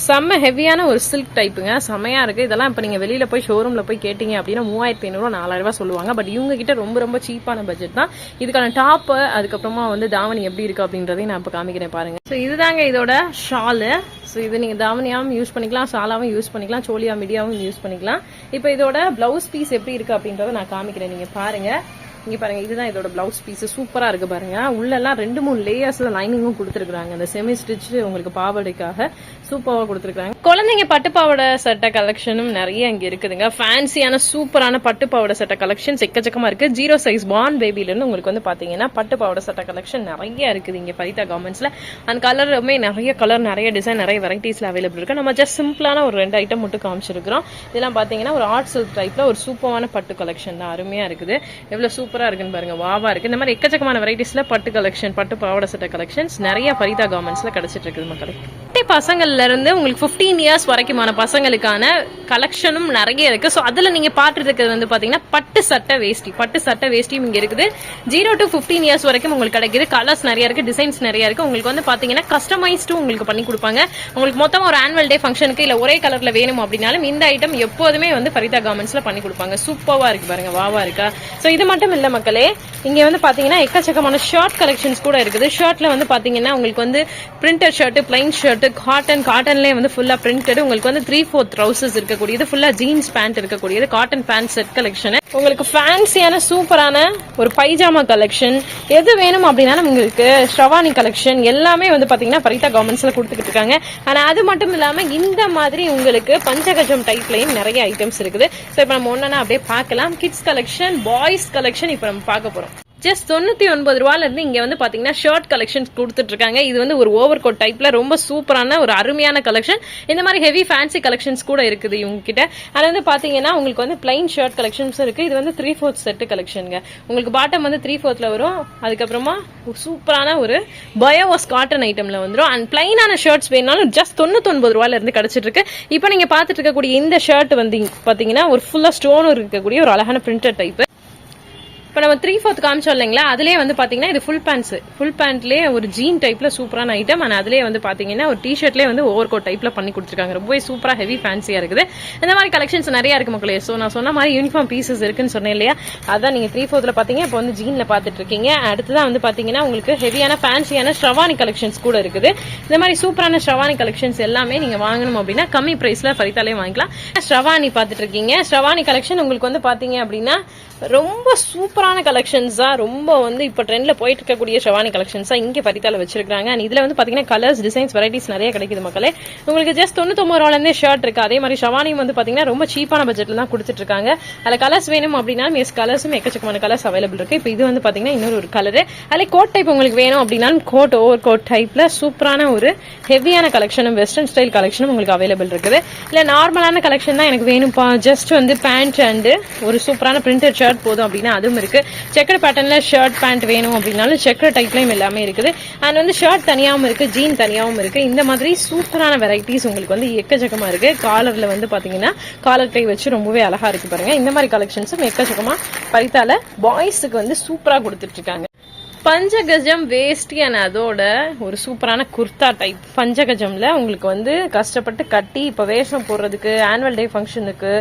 செம்ம ஹெவியான ஒரு சில்க் டைப்புங்க செம்மையா இருக்குது இதெல்லாம் இப்போ நீங்கள் வெளியில் போய் ஷோரூமில் போய் கேட்டிங்க அப்படின்னா மூவாயிரத்தி ஐநூறுவா நாலாயிரம் சொல்லுவாங்க. பட் இவங்க கிட்ட ரொம்ப ரொம்ப சீப்பான பட்ஜெட் தான். இதுக்கான டாப்பு அதுக்கப்புறமா வந்து தாவணி எப்படி இருக்குது அப்படின்றதையும் நான் இப்போ காமிக்கிறேன் பாருங்க. ஸோ இதுதாங்க இதோட ஷாலு ஸோ இது நீங்கள் தாவணியாகவும் யூஸ் பண்ணிக்கலாம் ஷாலாவும் யூஸ் பண்ணிக்கலாம் சோலியா மீடியாவும் யூஸ் பண்ணிக்கலாம். இப்போ இதோட ப்ளவுஸ் பீஸ் எப்படி இருக்கு அப்படின்றத நான் காமிக்கிறேன். நீங்கள் பாருங்க. இங்க பாருங்க இதுதான் இதோட பிளவுஸ் பீஸ் சூப்பரா இருக்கு பாருங்க. உள்ளெல்லாம் ரெண்டு மூணு லேயர்ஸ்ல லைனிங்கும் கொடுத்துருக்காங்க அந்த செமி ஸ்டிச் உங்களுக்கு பாவாடைக்காக சூப்பராக கொடுத்துருக்காங்க குழந்தைங்க பட்டு பாவாடை சட்டை கலெக்ஷனும் நிறைய இங்க இருக்குதுங்க. ஃபேன்சியான சூப்பரான பட்டு சட்டை கலெக்ஷன்ஸ் எக்கச்சக்கமா இருக்கு. ஜீரோ சைஸ் பான் பேபில இருந்து உங்களுக்கு வந்து பாத்தீங்கன்னா பட்டு பாவாடை சட்டை கலெக்ஷன் நிறைய இருக்குது இங்க பரிதா கார்மெண்ட்ஸ்ல அந்த கலருமே நிறைய கலர் நிறைய டிசைன் நிறைய வெரைட்டிஸ்ல அவைலபிள் இருக்கு. நம்ம ஜஸ்ட் சிம்பிளான ஒரு ரெண்டு ஐட்டம் மட்டும் காமிச்சிருக்கிறோம். இதெல்லாம் பாத்தீங்கன்னா ஒரு ஆர்ட் சில்க் டைப்ல ஒரு சூப்பரான பட்டு கலெக்ஷன் தான். அருமையா இருக்குது. எவ்வளவு சூப்பர் இருக்குன்னு பாருங்க. வாவா இருக்கு. இந்த மாதிரி எக்கச்சக்கமான வெரைட்டிஸ்ல பட்டு கலெக்ஷன் பட்டு பாவாடை சட்டை கலெக்ஷன்ஸ் நிறைய பரிதா கார்மெண்ட்ஸ்ல கிடைச்சிட்டு இருக்குது மக்களுக்கு குட்டி இருந்து உங்களுக்கு 15 இயர்ஸ் வரைக்குமான பசங்களுக்கான கலெக்ஷனும் நிறைய இருக்குது ஸோ அதில் நீங்கள் பார்த்துட்டு இருக்கிறது வந்து பார்த்தீங்கன்னா பட்டு சட்டை வேஷ்டி. பட்டு சட்டை வேஷ்டியும் இங்கே இருக்குது. ஜீரோ டு 15 இயர்ஸ் வரைக்கும் உங்களுக்கு கிடைக்குது. கலர்ஸ் நிறைய இருக்குது டிசைன்ஸ் நிறைய இருக்குது உங்களுக்கு வந்து பார்த்தீங்கன்னா கஸ்டமைஸ்டும் உங்களுக்கு பண்ணி கொடுப்பாங்க. உங்களுக்கு மொத்தம் ஒரு ஆனுவல் டே ஃபங்க்ஷனுக்கு இல்லை ஒரே கலரில் வேணும் அப்படின்னாலும் இந்த ஐட்டம் எப்போதுமே வந்து ஃபரிதா கார்மெண்ட்ஸில் பண்ணி கொடுப்பாங்க. சூப்பராக இருக்கு பாருங்கள் வாவா இருக்கா? ஸோ இது மட்டும் இல்லை மக்களே இங்கே வந்து பார்த்தீங்கன்னா எக்கச்சக்கமான ஷர்ட் கலெக்ஷன்ஸ் கூட இருக்குது. ஷார்ட்டில் வந்து பார்த்தீங்கன்னா உங்களுக்கு வந்து printed shirt plain shirt cotton காட்டன்லேயே வந்து ஃபுல்லாக பிரிண்டட் உங்களுக்கு வந்து த்ரீ ஃபோர் ட்ரௌசர்ஸ் இருக்கக்கூடியது ஃபுல்லாக ஜீன்ஸ் பேண்ட் இருக்கக்கூடியது காட்டன் பேண்ட் செட் கலெக்ஷன் உங்களுக்கு ஃபேன்சியான சூப்பரான ஒரு பைஜாமா கலெக்ஷன் எது வேணும் அப்படின்னா உங்களுக்கு ஷவானி கலெக்ஷன் எல்லாமே வந்து பார்த்தீங்கன்னா பரிதா கவர்மெண்ட்ஸில் கொடுத்துக்கிட்டு இருக்காங்க. ஆனால் அது மட்டும் இல்லாமல் இந்த மாதிரி உங்களுக்கு பஞ்சகஜம் டைப்லையும் நிறைய ஐட்டம்ஸ் இருக்குது. ஸோ இப்போ நம்ம ஒன்றுனா அப்படியே பார்க்கலாம். கிட்ஸ் கலெக்ஷன் பாய்ஸ் கலெக்ஷன் இப்போ நம்ம பார்க்க போகிறோம் ஜஸ்ட் தொண்ணூற்றி ஒன்பது ரூபால இருந்து வந்து பார்த்தீங்கன்னா ஷர்ட் கலெக்ஷன்ஸ் கொடுத்துட்ருக்காங்க. இது வந்து ஒரு ஓவர் கோட் டைப்பில் ரொம்ப சூப்பரான ஒரு அருமையான கலெக்ஷன் இந்த மாதிரி ஹெவி ஃபேன்சி கலெக்ஷன்ஸ் கூட இருக்குது இவங்க அதில் வந்து பார்த்தீங்கன்னா உங்களுக்கு வந்து பிளைன் ஷர்ட் கலெக்ஷன்ஸ் இருக்குது இது வந்து த்ரீ ஃபோர்த் செட்டு கலெக்ஷனுங்க உங்களுக்கு பாட்டம் வந்து த்ரீ ஃபோர்த்தில் வரும். அதுக்கப்புறமா சூப்பரான ஒரு பயோவாஸ் காட்டன் ஐட்டமில் வந்துடும் அண்ட் பிளைனான ஷர்ட்ஸ் வேணாலும் ஜஸ்ட் தொண்ணூத்தொன்பது ரூபால இருந்து இப்போ நீங்கள் பார்த்துட்டு இருக்கக்கூடிய இந்த ஷர்ட் வந்து பார்த்தீங்கன்னா ஒரு ஃபுல்லாக ஸ்டோன் இருக்கக்கூடிய ஒரு அழகான பிரிண்டட் டைப்பு இப்போ நம்ம த்ரீ ஃபோர்த் காமிச்சோம் இல்லைங்களா அதுலேயே வந்து பார்த்தீங்கன்னா இது ஃபுல் பேண்ட்ஸ் ஃபுல் பேண்ட்லேயே ஒரு ஜீன் டைப்பில் சூப்பரான ஐட்டம் அண்ட் அதுலேயே வந்து பார்த்தீங்கன்னா ஒரு டிஷர்ட்லேயே வந்து ஓவர் கோட் டைப்பில் பண்ணி கொடுத்துருக்காங்க. ரொம்பவே சூப்பராக ஹெவி ஃபேன்சியாக இருக்குது. இந்த மாதிரி கலெக்ஷன்ஸ் நிறையா இருக்கு மக்களே. ஸோ நான் சொன்ன மாதிரி யூனிஃபார்ம் பீசஸ் இருக்குன்னு சொன்னேன் இல்லையா? அதான் நீங்கள் த்ரீ ஃபோர்த்தில் பார்த்தீங்க இப்போ வந்து ஜீனில் பார்த்துட்டு இருக்கீங்க. அடுத்ததான் வந்து பார்த்தீங்கன்னா உங்களுக்கு ஹெவியான ஃபேன்சியான ஷ்ரவானி கலெக்ஷன்ஸ் கூட இருக்குது. இந்த மாதிரி சூப்பரான ஷ்ரவானி கலெக்ஷன்ஸ் எல்லாமே நீங்கள் வாங்கணும் அப்படின்னா கம்மி ப்ரைஸில் ஃபரித்தாலே வாங்கிக்கலாம். ஷ்ரவானி பார்த்துட்டு இருக்கீங்க. ஷ்ரவானி கலெக்ஷன் உங்களுக்கு வந்து பார்த்தீங்க அப்படின்னா ரொம்ப சூப்பரான கலெக்ஷன்ஸாக ரொம்ப வந்து இப்போ ட்ரெண்டில் போயிட்டு இருக்கக்கூடிய ஷவானி கலெக்ஷன்ஸாக இங்கே பரித்தால வச்சிருக்காங்க அண்ட் இதில் வந்து பார்த்தீங்கன்னா கலர்ஸ் டிசைன்ஸ் வெரைட்டிஸ் நிறைய கிடைக்குது மக்களே. உங்களுக்கு ஜஸ்ட் தொண்ணூத்தொம்பது ரூபாலேருந்தே ஷர்ட் இருக்கு. அதே மாதிரி ஷவானியும் வந்து பார்த்தீங்கன்னா ரொம்ப சீப்பான பட்ஜெட்டில் தான் கொடுத்துட்டு இருக்காங்க. அதில் கலர்ஸ் வேணும் அப்படின்னா எஸ் கலர்ஸும் எக்கச்சக்கமான கலர்ஸ் அவைலபிள் இருக்கு. இப்போ இது வந்து பார்த்தீங்கன்னா இன்னொரு ஒரு கலரு அதில் கோட் டைப் உங்களுக்கு வேணும் அப்படின்னாலும் கோட் ஓவர் கோட் டைப்பில் சூப்பரான ஒரு ஹெவியான கலெக்ஷனும் வெஸ்டர்ன் ஸ்டைல் கலெக்ஷனும் உங்களுக்கு அவைலபிள் இருக்குது. இல்லை நார்மலான கலெக்ஷன் தான் எனக்கு வேணும்ப்பா. ஜஸ்ட் வந்து பேண்ட் அண்ட் ஒரு சூப்பரான பிரிண்டட் ஷர்ட் போதும் அப்படின்னா அதுவும் இருக்கு. செக்கர் பேட்டர்னில் ஷர்ட் பேண்ட் வேணும் அப்படின்னாலும் செக்கர் டைப்லயும் எல்லாமே இருக்குது. அண்ட் வந்து ஷர்ட் தனியாவும் இருக்கு ஜீன் தனியாவும் இருக்கு. இந்த மாதிரி சூப்பரான வெரைட்டிஸ் உங்களுக்கு வந்து எக்கச்சக்கமா இருக்கு. காலர்ல வந்து பாத்தீங்கன்னா காலர் டை வச்சு ரொம்பவே அழகா இருக்கு பாருங்க. இந்த மாதிரி கலெக்ஷன்ஸும் எக்கச்சக்கமா பரித்தால பாய்ஸுக்கு வந்து சூப்பரா கொடுத்துட்டு இருக்காங்க. பஞ்சகஜம் வேஷ்டி அண்ட் அதோட ஒரு சூப்பரான குர்தா டைப் பஞ்சகஜம்ல உங்களுக்கு வந்து கஷ்டப்பட்டு கட்டி இப்போ வேஷம் போடுறதுக்கு ஆனுவல் டே ஃபங்க்ஷனுக்கு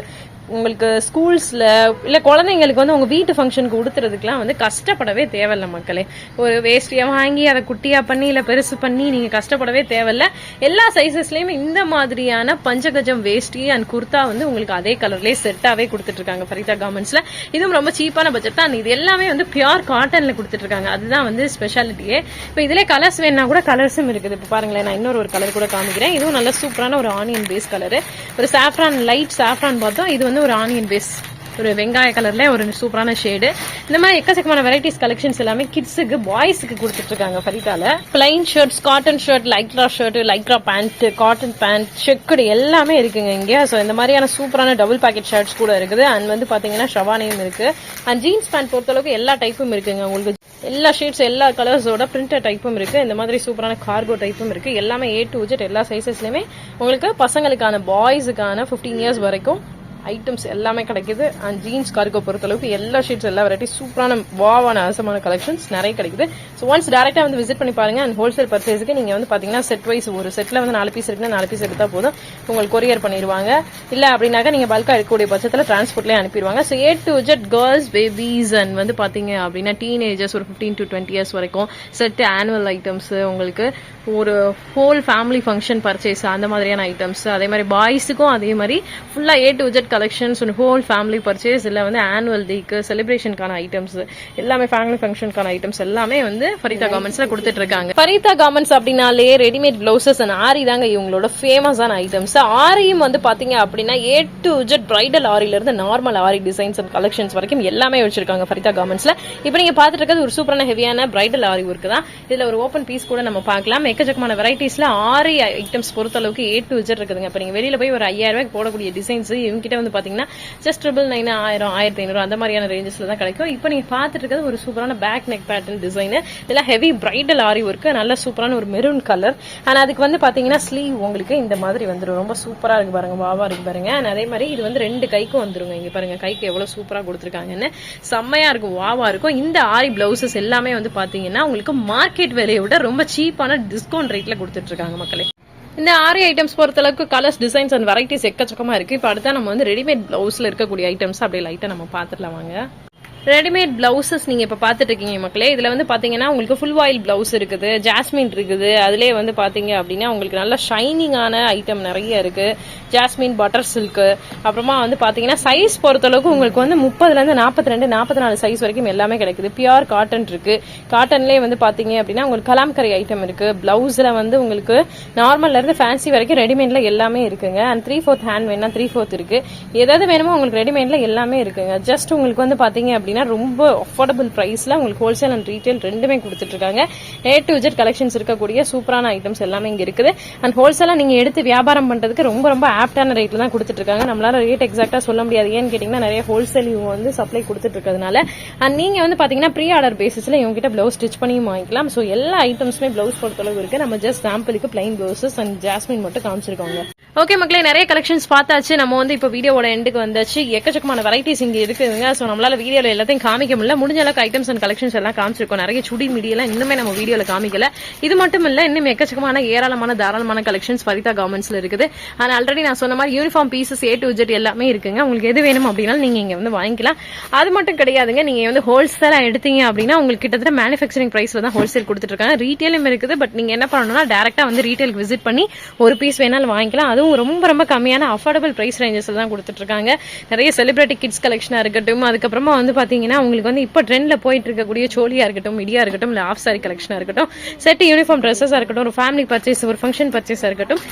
உங்களுக்கு ஸ்கூல்ஸில் இல்லை குழந்தைங்களுக்கு வந்து உங்கள் வீட்டு ஃபங்க்ஷனுக்கு உடுத்துறதுக்குலாம் வந்து கஷ்டப்படவே தேவையில்ல மக்களே. ஒரு வேஷ்டியை வாங்கி அதை குட்டியாக பண்ணி இல்லை பெருசு பண்ணி நீங்கள் கஷ்டப்படவே தேவையில்ல. எல்லா சைஸஸ்லேயுமே இந்த மாதிரியான பஞ்சகஜம் வேஷ்டி அண்ட் குர்த்தா வந்து உங்களுக்கு அதே கலர்லேயே செட்டாகவே கொடுத்துட்ருக்காங்க ஃபரிதா கார்மெண்ட்ஸில் இதுவும் ரொம்ப சீப்பான பட்ஜெட் தான். இது எல்லாமே வந்து பியூர் காட்டனில் கொடுத்துட்ருக்காங்க. அதுதான் வந்து ஸ்பெஷாலிட்டியே இப்போ இதிலே கலர்ஸ் வேணுன்னா கூட கலர்ஸும் இருக்குது. இப்போ பாருங்களேன் நான் இன்னொரு ஒரு கலர் கூட காமிக்கிறேன். இதுவும் நல்ல சூப்பரான ஒரு ஆனியன் பேஸ் கலரு ஒரு சாஃப்ரான் லைட் சாஃப்ரான் பார்த்தோம். இது வந்து ஒரு ஆனியன் பேஸ் ஒரு வெங்காய கலர்ல ஒரு சூப்பரான ஷேடு இந்த மாதிரி எக்கச்சக்கமான வெரைட்டிஸ் கலெக்ஷன்ஸ் எல்லாமே கிட்ஸுக்கு பாய்ஸுக்கு கொடுத்துட்டு இருக்காங்க ஃபரிதால plain shirts cotton shirt lycra shirt lycra pant cotton pant checked எல்லாமே இருக்குங்க இங்க. ஸோ இந்த மாதிரியான சூப்பரான டபுள் பேக்கெட் ஷர்ட்ஸ் கூட இருக்குது. அண்ட் வந்து பாத்தீங்கன்னா ஷவானியும் இருக்கு. அண்ட் ஜீன்ஸ் பேண்ட் பொறுத்தளவுக்கு எல்லா டைப்பும் இருக்குங்க உங்களுக்கு. எல்லா ஷேட்ஸ் எல்லா கலர்ஸோட பிரிண்டட் டைப்பும் இருக்கு. இந்த மாதிரி சூப்பரான கார்கோ டைப்பும் இருக்கு. எல்லாமே ஏ டு ஜெட் எல்லா சைசஸ்லயுமே உங்களுக்கு பசங்களுக்கான பாய்ஸுக்கான 15 இயர்ஸ் வரைக்கும் ஐட்டம்ஸ் எல்லாமே கிடைக்குது. அண்ட் ஜீன்ஸ் கார்கோ பொறுத்தளவுக்கு எல்லா ஷீட்ஸ் எல்லா வெரைட்டி சூப்பரான வாவான அவசரமான கலெக்ஷன்ஸ் நிறைய கிடைக்குது. ஸோ ஒன்ஸ் டேரக்டா வந்து விசிட் பண்ணி பாருங்க. அண்ட் ஹோல்சேல் பர்ச்சேஸுக்கு நீங்க வந்து பாத்தீங்கன்னா செட் வைஸ் ஒரு செட்ல வந்து நாலு பீஸ் இருக்குன்னா நாலு பீஸ் எடுத்தா போதும். உங்களுக்கு கொரியர் பண்ணிடுவாங்க இல்ல அப்படின்னாக்கா நீங்க பல்கா இருக்கக்கூடிய பட்சத்தில் டிரான்ஸ்போர்ட்லயே அனுப்பிடுவாங்க so A to Z girls babies and வந்து பாத்தீங்க அப்படின்னா டீனேஜர்ஸ் ஒரு ஃபிஃப்டீன் டு டுவெண்ட்டி இயர்ஸ் வரைக்கும் செட் ஆனுவல் ஐட்டம்ஸ் உங்களுக்கு ஒரு ஹோல் ஃபேமிலி ஃபங்க்ஷன் பர்ச்சேஸ் அந்த மாதிரியான ஐட்டம்ஸ் அதே மாதிரி பாய்ஸுக்கும் அதே மாதிரி ஃபுல்லா A to Z collections whole family purchase இல்லை வந்து ஆனுவல் டேக்கு செலிப்ரேஷனுக்கான ஐட்டம்ஸ் எல்லாமே ஃபேமிலி ஃபங்க்ஷனுக்கான ஐட்டம்ஸ் எல்லாமே வந்து ஃபரிதா கார்மெண்ட்ஸ்ல கொடுத்துட்டு இருக்காங்க ஃபரிதா கார்மெண்ட்ஸ் அப்படின்னாலே ரெடிமேட் பிளவுசஸ் அண்ட் ஆரி தாங்க இவங்களோட ஃபேமஸான ஐட்டம்ஸ் ஆரியும் வந்து பாத்தீங்க அப்படின்னா ஏ டு ஜெட் பிரைடல் ஆரில இருந்து normal aari designs and collections வரைக்கும் எல்லாமே வச்சிருக்காங்க ஃபரிதா கார்மெண்ட்ஸ்ல இப்போ நீங்க பாத்துட்டு இருக்கிறது ஒரு சூப்பரான ஹெவியான பிரைடல் ஆரி ஒர்க் தான். இதுல ஒரு ஓப்பன் பீஸ் கூட நம்ம பார்க்கலாம். எக்கச்சக்கமான வெரைட்டிஸ்ல ஆரி ஐட்டம்ஸ் பொறுத்த அளவுக்கு ஏ டு ஜெட் இருக்குதுங்க. இப்போ நீங்க வெளியில போய் ஒரு ஐயாயிரம் ரூபாய்க்கு போடக்கூடிய டிசைன்ஸ் இவங்க கிட்ட வந்து பாத்தீங்கன்னா ஜஸ்ட் ட்ரிபிள் நைன் ஆயிரம் ஆயிரத்தி ஐநூறு அந்த மாதிரியான ரேஞ்சஸ்ல தான் கிடைக்கும். இப்போ நீங்க பார்த்துட்டு இருக்கிறது ஒரு சூப்பரான பேக் நெக் பேட்டர்ன் டிசைன் இதெல்லாம் ஹெவி பிரைடல் ஆரி ஒர்க் நல்ல சூப்பரான ஒரு மெரூன் கலர் ஆனால் அதுக்கு வந்து பாத்தீங்கன்னா ஸ்லீவ் உங்களுக்கு இந்த மாதிரி வந்துடும் ரொம்ப சூப்பராக இருக்கு பாருங்க வாவா இருக்கு பாருங்க. அதே மாதிரி இது வந்து ரெண்டு கைக்கும் வந்துருங்க. இங்கே பாருங்க கைக்கு எவ்வளோ சூப்பராக கொடுத்துருக்காங்கன்னு. செம்மையா இருக்கும் வாவா இருக்கும். இந்த ஆரி பிளவுசஸ் எல்லாமே வந்து பார்த்தீங்கன்னா உங்களுக்கு மார்க்கெட் விலையை விட ரொம்ப சீப்பான டிஸ்கவுண்ட் ரேட்ல கொடுத்துட்டு இருக்காங்க மக்களே. இந்த ஆரி ஐட்டம்ஸ் பொறுத்தளவுக்கு கலர்ஸ் டிசைன்ஸ் அண்ட் வெரைட்டிஸ் எக்கச்சக்கமா இருக்கு. இப்போ அடுத்தா நம்ம வந்து ரெடிமேட் ப்ளவுஸில் இருக்கக்கூடிய ஐட்டம்ஸ் அப்படியே லைட்டாக நம்ம பார்த்துடலாம் வாங்க. ரெடிமேட் பிளவுசஸ் நீங்கள் இப்போ பார்த்துட்ருக்கீங்க இருக்கீங்க மக்களே. இதில் வந்து பார்த்தீங்கன்னா உங்களுக்கு ஃபுல் ஆயில் பிளவுஸ் இருக்குது ஜாஸ்மின் இருக்குது. அதிலே வந்து பார்த்தீங்க அப்படின்னா உங்களுக்கு நல்ல ஷைனிங்கான ஐட்டம் நிறைய இருக்குது ஜாஸ்மின் பட்டர் சில்க் அப்புறமா வந்து பார்த்தீங்கன்னா சைஸ் பொறுத்தளவுக்கு உங்களுக்கு வந்து முப்பதுலேருந்து நாற்பத்தி ரெண்டு நாற்பத்தி நாலு சைஸ் வரைக்கும் எல்லாமே கிடைக்குது. பியூர் காட்டன் இருக்குது காட்டன்லேயே வந்து பார்த்தீங்க அப்படின்னா உங்களுக்கு கலாம்கரி ஐட்டம் இருக்குது ப்ளவுஸில் வந்து உங்களுக்கு நார்மல்லேருந்து ஃபேன்சி வரைக்கும் ரெடிமேடில் எல்லாமே இருக்குங்க. அண்ட் த்ரீ ஃபோர்த் ஹேண்ட் வேணால் த்ரீ ஃபோர்த் இருக்குது எதாவது வேணுமோ உங்களுக்கு ரெடிமேடில் எல்லாமே இருக்குங்க. ஜஸ்ட் உங்களுக்கு வந்து பார்த்தீங்க அப்படின்னா ரொம்ப அஃபோர்டபுள் பிரைஸ்ல உங்களுக்கு ஹோல்சேல் அண்ட் ரீட்டைல் ரெண்டுமே கொடுத்துட்ருக்காங்க. ஏ டு ஜெட் கலெக்ஷன்ஸ் இருக்கக்கூடிய சூப்பரான ஐட்டம்ஸ் எல்லாமே இங்க இருக்குது. அண்ட் ஹோல்சேலாக நீங்க எடுத்து வியாபாரம் பண்றதுக்கு ரொம்ப ரொம்ப ஆப்டான ரேட்ல தான் கொடுத்துட்டு இருக்காங்க நம்மளால ரேட் எக்ஸாக்டா சொல்ல முடியாது. ஏன்னு கேட்டீங்கன்னா நிறைய ஹோல்சேல் இவங்க வந்து சப்ளை கொடுத்துட்ருக்கிறதுனால. அண்ட் நீங்க வந்து பாத்தீங்கன்னா ப்ரீ ஆர்டர் பேசிஸ்ல இவங்ககிட்ட ப்ளவுஸ் ஸ்டிச் பண்ணியும் வாங்கிக்கலாம். ஸோ எல்லா ஐட்டம்ஸுமே ப்ளவுஸ் பொறுத்தளவு இருக்கு. நம்ம ஜஸ்ட் சாம்பிளுக்கு பிளைன் பிளவுசஸ் அண்ட் ஜாஸ்மின் மட்டும் காமிச்சிருக்காங்க. ஓகே மக்களே நிறைய கலெக்ஷன்ஸ் பார்த்தாச்சு. நம்ம வந்து இப்போ வீடியோவோட எண்டுக்கு வந்தாச்சு. எக்கச்சக்கமான வெரைட்டிஸ் இங்க இருக்குதுங்க. ஸோ நம்மளால வீடியோவில் எல்லாத்தையும் காமிக்க முடியல. முடிஞ்ச அளவுக்கு ஐட்டம்ஸ் அண்ட் கலெக்ஷன்ஸ் எல்லாம் காமிச்சிருக்கோம். நிறைய சுடி மீடியெல்லாம் இன்னுமே நம்ம வீடியோல காமிக்கல. இது மட்டும் இல்ல இன்னும் எக்கச்சக்கமான ஏராளமான தாராளமான கலெக்ஷன்ஸ் பரிதா கார்மெண்ட்ஸ்ல இருக்குது. ஆனால் ஆல்ரெடி நான் சொன்ன மாதிரி uniform pieces A to Z எல்லாமே இருக்குங்க. உங்களுக்கு எது வேணும் அப்படின்னா நீங்க இங்க வந்து வாங்கிக்கலாம். அது மட்டும் கிடையாதுங்க. நீங்க வந்து ஹோல்சேலா எடுத்தீங்க அப்படின்னா உங்களுக்கு கிட்டத்தட்ட மேனுஃபேக்சரிங் பிரைஸ்ல தான் ஹோல்சேல் கொடுத்துட்டு இருக்காங்க. ரீட்டெயிலும் இருக்குது. பட் நீங்க என்ன பண்ணணும்னா டேரக்டா வந்து ரீட்டைலுக்கு விசிட் பண்ணி ஒரு பீஸ் வேணாலும் வாங்கிக்கலாம். அதுவும் ரொம்ப ரொம்ப கம்மியான அஃபோர்டபுள் பிரைஸ் ரேஞ்சஸில் தான் கொடுத்துட்டு இருக்காங்க. நிறைய செலிபிரிட்டி கிட்ஸ் கலெக்ஷனா இருக்கட்டும். அதுக்கப்புறமா வந்து பார்த்தீங்கன்னா உங்களுக்கு வந்து இப்போ ட்ரெண்ட்ல போயிட்டு இருக்கக்கூடிய சோலியா இருக்கட்டும் மிடியா இருக்கட்டும் இல்ல ஆஃப் சாரி கலெக்ஷனாக இருக்கட்டும் செட் யூனிஃபார்ம் ட்ரெஸ்ஸஸாக இருக்கட்டும் ஒரு ஃபேமிலி பர்ச்சேஸ் ஒரு ஃபங்க்ஷன் பர்ச்சேஸாக இருக்கட்டும்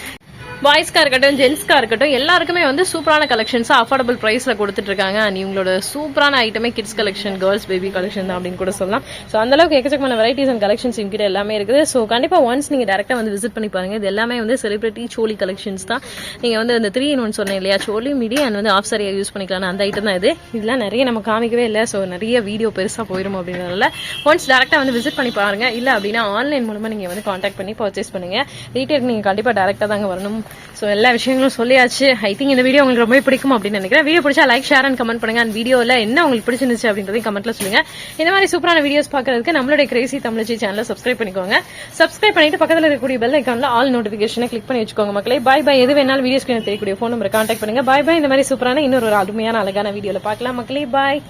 பாய்ஸ்க்காக இருக்கட்டும் ஜென்ஸ்க்காக இருக்கட்டும் எல்லாருக்குமே வந்து சூப்பரான கலெக்ஷன்ஸாக அஃபோர்டபுள் ப்ரைஸில் கொடுத்துட்ருக்காங்க. அண்ட் இவங்களோட சூப்பரான ஐட்டமே kids collection girls baby collection தான் அப்படின்னு கூட சொல்லலாம். ஸோ அந்தளவுக்கு எக்கச்சக்கமான வெரைட்டிஸ் அண்ட் கலெக்ஷன்ஸ் இவங்கிட்ட எல்லாமே இருக்குது. ஸோ கண்டிப்பாக ஒன்ஸ் நீங்கள் டேரெக்டாக வந்து விசிட் பண்ணி பாருங்க. இது எல்லாமே வந்து செலிப்ரிட்டி சோலி கலெக்ஷன்ஸ் தான். நீங்கள் வந்து அந்த த்ரீ இன் ஒன் சொன்னேன் இல்லையா? சோலி மீடி அண்ட் வந்து ஆஃப் சரியாக யூஸ் பண்ணிக்கலாம் அந்த ஐட்டம் தான் இது. இதெல்லாம் நிறைய நம்ம காமிக்கவே இல்லை. ஸோ நிறைய வீடியோ பெருசாக போயிடும் அப்படின்றதால ஒன்ஸ் டேரெக்டாக வந்து விசிட் பண்ணி பாருங்கள் இல்லை அப்படின்னா ஆன்லைன் மூலமாக நீங்கள் வந்து காண்டாக்ட் பண்ணி பர்ச்சேஸ் பண்ணுங்கள் ரீட்டெயிலுக்கு நீங்கள் கண்டிப்பாக டேரெக்டாக தாங்க வரணும். ஸோ எல்லா விஷயங்களும் சொல்லியாச்சு. ஐ திங்க் இந்த வீடியோ உங்களுக்கு ரொம்ப பிடிக்கும் அப்படின்னு நினைக்கிறேன். வீடியோ பிடிச்சா லைக் ஷேர் அண்ட் கமெண்ட் பண்ணுங்க. அந்த வீடியோல என்ன உங்களுக்கு பிடிச்சிருந்துச்சு அப்படின்றதையும் கமெண்ட்ல சொல்லுங்க. இந்த மாதிரி சூப்பரான வீடியோஸ் பார்க்கறதுக்கு நம்மளுடைய கிரேசி தமிழ்ச்சி சேனலை சப்ஸ்கிரைப் பண்ணிக்கோங்க. சப்ஸ்கிரைப் பண்ணிட்டு பக்கத்தில் இருக்கக்கூடிய பெல் ஐக்கான்ல ஆல் நோட்டிபிகேஷனை கிளிக் பண்ணி வச்சுக்கோங்க மக்களே. பை பை எது வேணாலும் வீடியோஸ்க்கு தெரியக்கூடிய ஃபோன் நம்பரை கான்டாக்ட் பண்ணுங்க. பை பை இந்த மாதிரி சூப்பரான இன்னொரு அருமையான அழகான வீடியோவில் பார்க்கலாம் மக்களே. பாய்